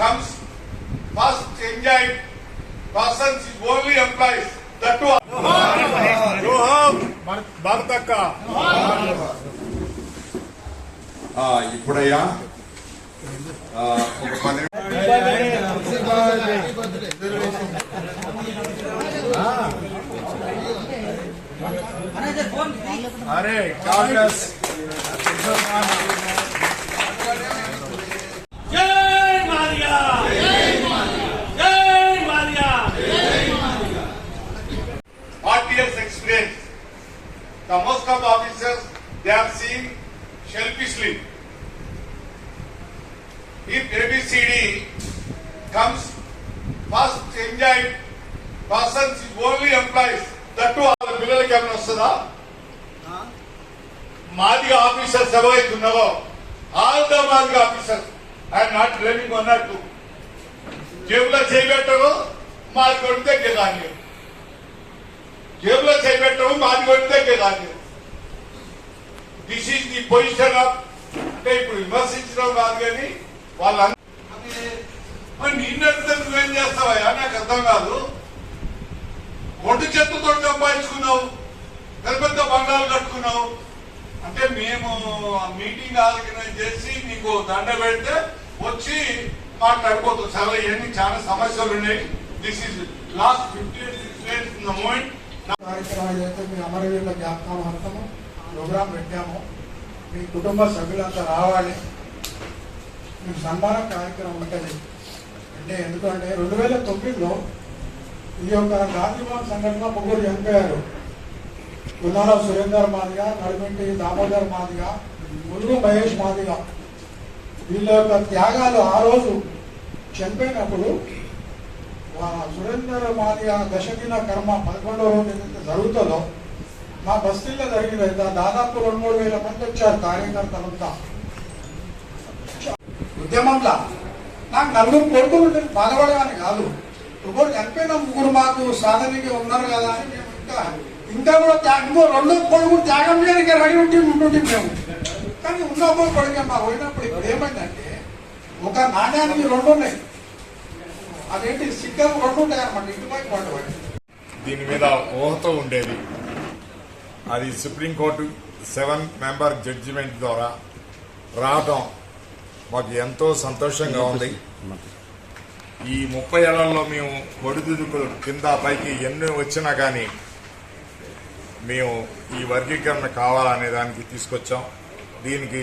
comes first enjoyed, persons is only employees, that too Bharatakka ఆ, ఇప్పుడయ్యా ఆ, ఒక పది అరే Congress they are seen selfishly. If ABCD comes first enjoyed, persons is only employees, that too వాళ్ళ పిల్లలకి ఏమైనా వస్తుందా మాదిగా ఆఫీసర్స్ ఎవరైతే ఉన్నారో all the Madiga officers I'm not blaming one or two జేబులో చేయబెట్టరు మాది కొడితే కానీ జేబులో చేయబెట్టము మాది కొడితే కానీ this is the position of అంటే ఇప్పుడు విమర్శించడం కాదు కానీ వాళ్ళందరూ మరి నిన్నటితో నువ్వేం చేస్తావా నాకు అర్థం కాదు. ఒడ్డు చెత్తతో సంపాదించుకున్నావు పెద్ద పెద్ద బంగాలు కట్టుకున్నావు. అంటే మేము మీటింగ్ ఆర్గనైజ్ చేసి నీకు దండ పెడితే వచ్చి మాట్లాడిపోతాం చాలా ఇవన్నీ చాలా సమస్యలు ఉన్నాయి. This is last fifty six in the moment కార్యక్రమం ఏదైతే మీ అమరవీరుల జ్ఞాపకార్థము ప్రోగ్రాం పెట్టాము. మీ కుటుంబ సభ్యులంతా రావాలి. మీకు సన్మాన కార్యక్రమం ఉంటుంది. అంటే ఎందుకంటే రెండు వేల తొమ్మిదిలో ఈ యొక్క గాంధీభవన్ సంఘటన ముగ్గురు చనిపోయారు గున్నాల సురేందర్ మాదిగా నడిమింటి దామోదర్ మాదిగా ముల్లు మహేష్ మాదిగా. వీళ్ళ యొక్క త్యాగాలు ఆ రోజు చనిపోయినప్పుడు సురేందర్ మాదిగా దశదిన కర్మ పదకొండవ రోజు జరుగుతుందో మా బస్తీల్లో జరిగిన దాదాపు రెండు మూడు వేల మంది వచ్చారు కార్యకర్తలంతా ఉద్యమంలో. నాకు నలుగురు కొడుకులు ఉంటే బాధపడేవాని కాదు. ఇప్పుడు చనిపోయిన ముగ్గురు మాకు సాధనకి ఉన్నారు కదా అని మేము ఇంకా ఇంకా కూడా త్యాగం ఇంకో రెండు కొడుకులు త్యాగం చేయడానికి రెడీ ఉంటే ఉంటుంటే మేము. కానీ ఉన్నప్పుడు కొడుకే మాకు పోయినప్పుడు ఇప్పుడు ఏమైందంటే ఒక నాణ్యానికి రెండు ఉన్నాయి. అదేంటి? సిగ్గలు రెండు ఉంటాయి అన్నమాట ఇటుపై దీని మీద ఊహతో ఉండేది. అది సుప్రీంకోర్టు సెవెన్ మెంబర్ జడ్జిమెంట్ ద్వారా రావటం మాకు ఎంతో సంతోషంగా ఉంది. ఈ ముప్పై ఏళ్ళలో మేము ఒడిదుడుకులు కింద పైకి ఎన్ని వచ్చినా కానీ మేము ఈ వర్గీకరణ కావాలనే దానికి తీసుకొచ్చాం. దీనికి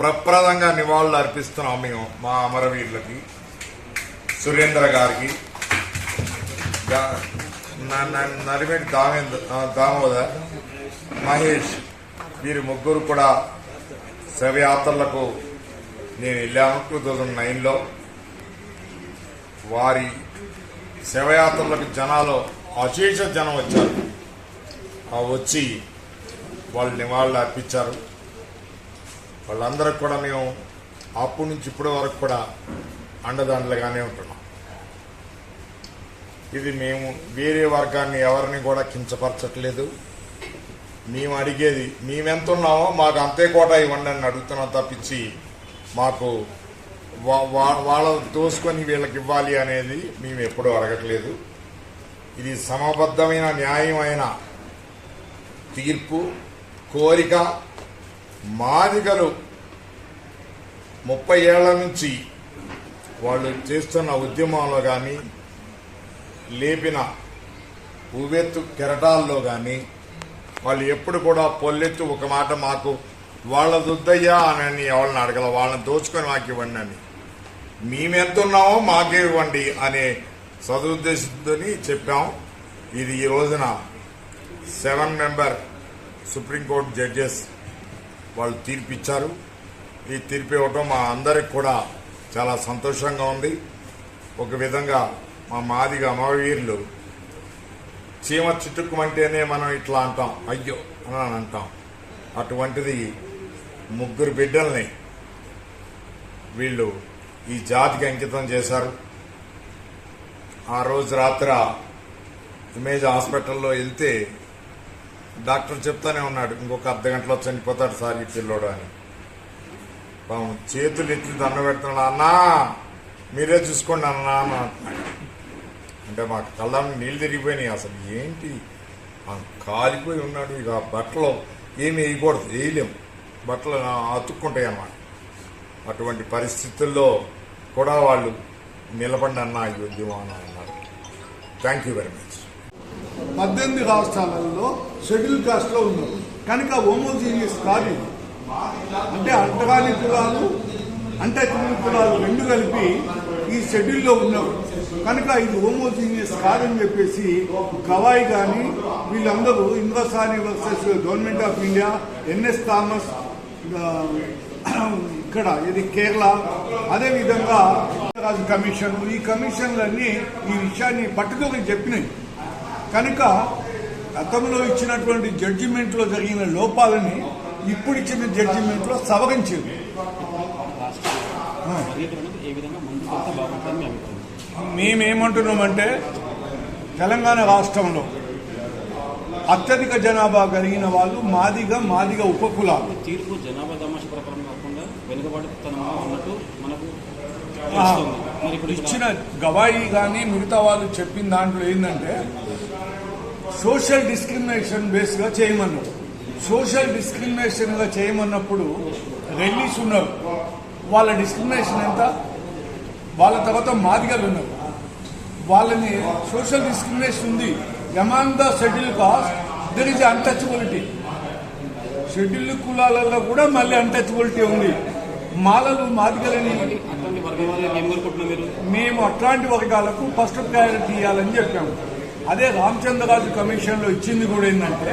ప్రప్రదంగా నివాళులు అర్పిస్తున్నాం మేము మా అమరవీరులకి సురేంద్ర గారికి నరిమేటి దామేంద్ర దామోదర్ మహేష్ వీరి ముగ్గురు కూడా శవయాత్రలకు నేను వెళ్ళాను టూ థౌజండ్ నైన్లో. వారి శవయాత్రలకు జనాలు అశేష జనం వచ్చారు. వచ్చి వాళ్ళు నివాళులు అర్పించారు. వాళ్ళందరికి కూడా మేము అప్పటి నుంచి ఇప్పటి వరకు కూడా అండదండలుగానే ఉంటున్నాం. ఇది మేము వేరే వర్గాన్ని ఎవరిని కూడా కించపరచట్లేదు. మేము అడిగేది మేమెంత ఉన్నామో మాకు అంతే కోట ఇవ్వండి అని అడుగుతున్నాం తప్పించి మాకు వా- వా- వాళ్ళ దోసుకొని వీళ్ళకి ఇవ్వాలి అనేది మేము ఎప్పుడూ అడగట్లేదు. ఇది సమబద్ధమైన న్యాయమైన తీర్పు కోరిక మాదిగలు ముప్పై ఏళ్ళ నుంచి వాళ్ళు చేస్తున్న ఉద్యమంలో కానీ లేపిన ఉవెత్తు కెరటాల్లో కానీ వాళ్ళు ఎప్పుడు కూడా పొల్లెత్తు ఒక మాట మాకు వాళ్ళ దుద్దయ్యా అని ఎవరిని అడగల వాళ్ళని దోచుకొని మాకు ఇవ్వండి అని. మేమెంతున్నామో మాకే ఇవ్వండి అనే సదుద్దేశంతో చెప్పాం. ఇది ఈ రోజున సెవెన్ మెంబర్ సుప్రీంకోర్టు జడ్జెస్ వాళ్ళు తీర్పిచ్చారు. ఈ తీర్పు ఇవ్వటం మా అందరికి కూడా చాలా సంతోషంగా ఉంది. ఒక విధంగా మా మాదిగా అమరవీరులు చీమ చిట్టుకుమంటేనే మనం ఇట్లా అంటాం. అయ్యో అని అంటాం. అటువంటిది ముగ్గురు బిడ్డల్ని వీళ్ళు ఈ జాతికి అంకితం చేశారు. ఆ రోజు రాత్ర ఇమేజ్ హాస్పిటల్లో వెళ్తే డాక్టర్ చెప్తానే ఉన్నాడు ఇంకొక అర్ధ గంటలో చనిపోతాడు సార్ ఈ పిల్లోడు అని. చేతులు ఎత్తి దండ పెడుతున్నాడు అన్నా మీరే చూసుకోండి అన్నా అని అంటున్నాడు. అంటే మాకు కళ్ళం నీళ్ళు తిరిగిపోయినాయి అసలు. ఏంటి? కాలిపోయి ఉన్నాడు. ఇక బట్టలు ఏమి వేయకూడదు. వేయలేము బట్టలు అతుక్కుంటాయి అన్నమాట. అటువంటి పరిస్థితుల్లో కూడా వాళ్ళు నిలబడి అన్న ఈ ఉద్యమం అన్నారు. థ్యాంక్ యూ వెరీ మచ్ పద్దెనిమిది రాష్ట్రాలలో షెడ్యూల్ కాస్ట్లో ఉన్నారు. కనుక హోమోజీనియస్ కాదు. అంటే అంటరాని కులాలు అంటే కులాలు రెండు కలిపి ఈ షెడ్యూల్లో ఉన్నారు కనుక ఇది హోమోజీనియస్ కాదని చెప్పేసి గవాయి కానీ వీళ్ళందరూ Indra Sawhney versus government of India NS Thomas ఇక్కడ ఇది కేరళ. అదే విధంగా రాజు కమిషన్. ఈ కమిషన్లన్నీ ఈ విషయాన్ని పట్టుదల చెప్పినాయి. కనుక గతంలో ఇచ్చినటువంటి జడ్జిమెంట్లో జరిగిన లోపాలని ఇప్పుడు ఇచ్చిన జడ్జిమెంట్లో సవరించింది ఏ విధంగా ముందుకు వెళ్తే బాగుంటుందని మీ అభిప్రాయం? మేమేమంటున్నామంటే తెలంగాణ రాష్ట్రంలో అత్యధిక జనాభా కలిగిన వాళ్ళు మాదిగ మాదిగ ఉపకులాలు. తీర్పు జనాభా తమాష ప్రకారం కాకుండా అన్నట్టు మనకు ఇక్కడ ఇచ్చిన గవాయి కానీ మిగతా వాళ్ళు చెప్పిన దాంట్లో ఏంటంటే సోషల్ డిస్క్రిమినేషన్ బేస్గా చేయమన్నారు. సోషల్ డిస్క్రిమినేషన్గా చేయమన్నప్పుడు రెల్లీస్ ఉన్నారు. వాళ్ళ డిస్క్రిమినేషన్ ఎంత? వాళ్ళ తర్వాత మాదిగలు ఉన్నారు వాళ్ళని సోషల్ డిస్క్రిమినేషన్ ఉంది. Among the schedule caste there is untouchability schedule కులాలలో కూడా మళ్ళీ అన్టచబిలిటీ ఉంది. మాలలు మాదిగలని మేము అట్లాంటి వర్గాలకు ఫస్ట్ ప్రయారిటీ ఇవ్వాలని చెప్పాము అదే రామచంద్రరాజు కమిషన్లో ఇచ్చింది కూడా ఏంటంటే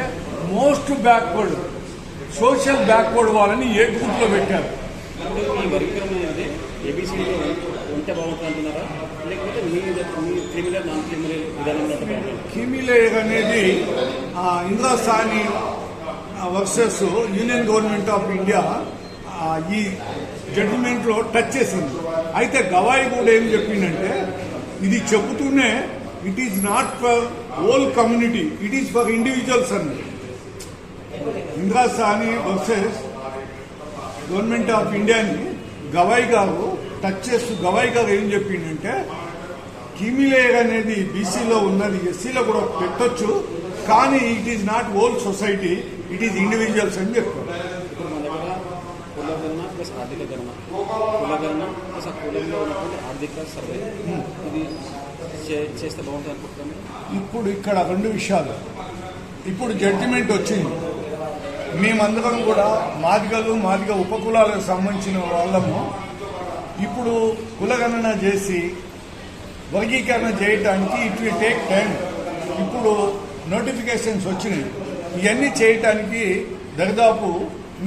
మోస్ట్ బ్యాక్వర్డ్ సోషల్ బ్యాక్వర్డ్ వాళ్ళని ఏ గ్రూప్లో పెట్టారు అంటే ఈ వర్గీకరణ అనేది ఏబీసీలో ఉంటే బాగుంటుంది అంటున్నారా లేకపోతే మీ మీ క్రిమినల్ నాన్ క్రిమినల్ విధానం ఉంటే కిమిలేయర్ అనేది ఆ, Indira Sawhney versus union government of India ఈ జడ్జిమెంట్లో టచ్ చేసింది. అయితే గవాయి కూడా ఏం చెప్పిందంటే ఇది చెబుతూనే it is not for whole community it is for individuals అండి Indira Sawhney versus government of ఇండియాని గవాయి గారు టచ్ చేస్తూ గవాయి గారు ఏం చెప్పిండంటే కిమిలేయర్ అనేది బీసీలో ఉన్నది ఎస్సీలో కూడా పెట్టొచ్చు కానీ it is not whole society it is individuals అని చెప్పారు ఇప్పుడు ప్లస్ ఆర్థిక గణన ప్లస్ ఆ కులంలో ఉన్నటువంటి ఆర్థిక సర్వే ఇది చేస్తే బాగుంటుంది అనుకుంటున్నాను ఇప్పుడు ఇక్కడ రెండు విషయాలు. ఇప్పుడు జడ్జిమెంట్ వచ్చింది. మేమందరం కూడా మాదిగలు మాదిగ ఉపకులాలకు సంబంధించిన వాళ్ళము. ఇప్పుడు కులగణన చేసి వర్గీకరణ చేయటానికి ఇట్ విల్ టేక్ టైం. ఇప్పుడు నోటిఫికేషన్స్ వచ్చినాయి. ఇవన్నీ చేయటానికి దరిదాపు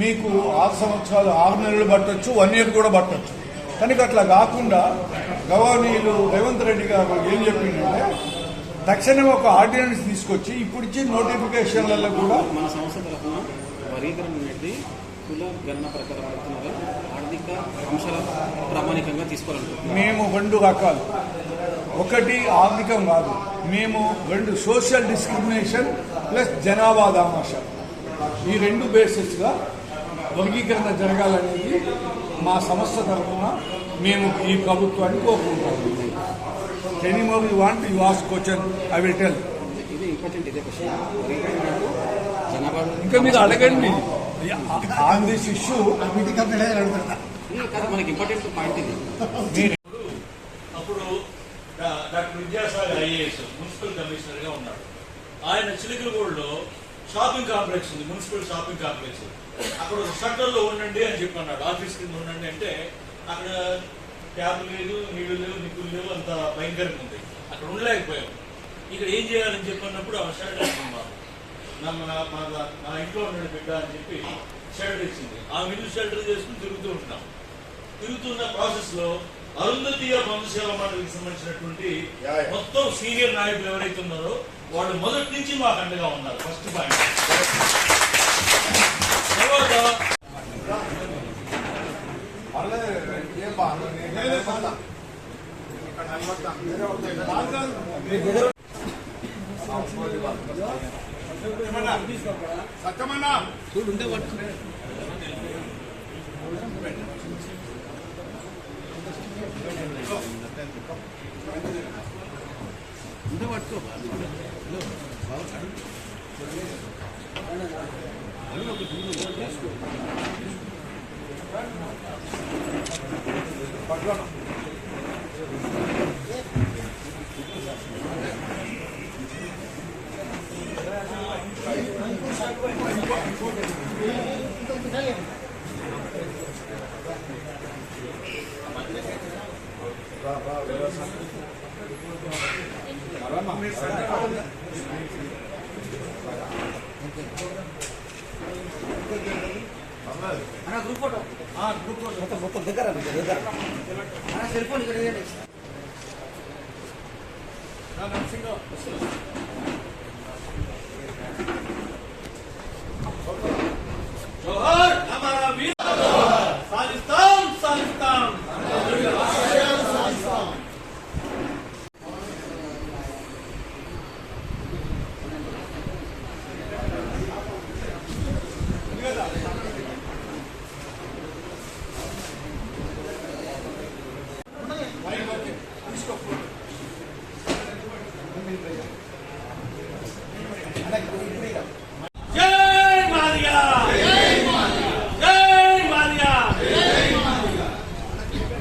మీకు ఆరు సంవత్సరాలు ఆరు నెలలు పట్టొచ్చు వన్ ఇయర్ కూడా పట్టొచ్చు. కనుక అట్లా కాకుండా గవర్నీయులు రేవంత్ రెడ్డి గారు ఏం చెప్పిందంటే తక్షణమే ఒక ఆర్డినెన్స్ తీసుకొచ్చి ఇప్పుడు ఇచ్చి నోటిఫికేషన్లలో కూడా మన సంస్థ తరఫున వర్గీకరణ అనేది కుల గణన ప్రకారం అంశాల ప్రామాణికంగా తీసుకోవాలనుకుంటున్నాం. మేము రెండు రకాలు ఒకటి ఆర్థికం కాదు. మేము రెండు సోషల్ డిస్క్రిమినేషన్ ప్లస్ జనాభా దామాష. ఈ రెండు బేసిస్గా వర్గీకరణ జరగాలనేది మా సంస్థ తరఫున మేము ఈ ప్రభుత్వాన్ని కోరుకుంటాము anymore you want you ask question I will tell ఇంకా మీరు అడగండి. ఆన్ దిస్ ఇష్యూ మనకి ఇంపార్టెంట్ పాయింట్ ఇది. అప్పుడు డాక్టర్ విద్యాసాగర్ ఐఏఎస్ మున్సిపల్ కమిషనర్గా ఉన్నాడు ఆయన చిలుకలగూడలో షాపింగ్ కాంప్లెక్స్ ఉంది మున్సిపల్ షాపింగ్ కాంప్లెక్స్. అక్కడ ఒక షట్టర్లో ఉండండి అని చెప్పి అన్నాడు ఆఫీస్ కింద ఉండండి అంటే అక్కడ ట్యాబ్ లేదు నీళ్ళు లేవు నిప్పులు లేవు అంత భయంకరంగా ఉంది. అక్కడ ఉండలేకపోయాం. ఇక్కడ ఏం చేయాలని చెప్పి అన్నప్పుడు ఆ షర్ట్ నా మా- ఇంట్లో ఉన్నాడు బిడ్డ అని చెప్పి షెల్టర్ ఇచ్చింది ఆ మిల్లు షెల్టర్ చేసుకుని తిరుగుతూ ఉంటున్నాం. తిరుగుతున్న ప్రాసెస్లో అరుంధతీయ వంశసేవ మండలికి సంబంధించినటువంటి. మొత్తం సీనియర్ నాయకులు ఎవరైతే ఉన్నారో వాళ్ళు మొదటి నుంచి మాకు అండగా ఉన్నారు ఫస్ట్ పాయింట్ తర్వాత సత్యమన్నా? పట్టుకోండి సెల్ ఫోన్ ఇక్కడ నరసింహ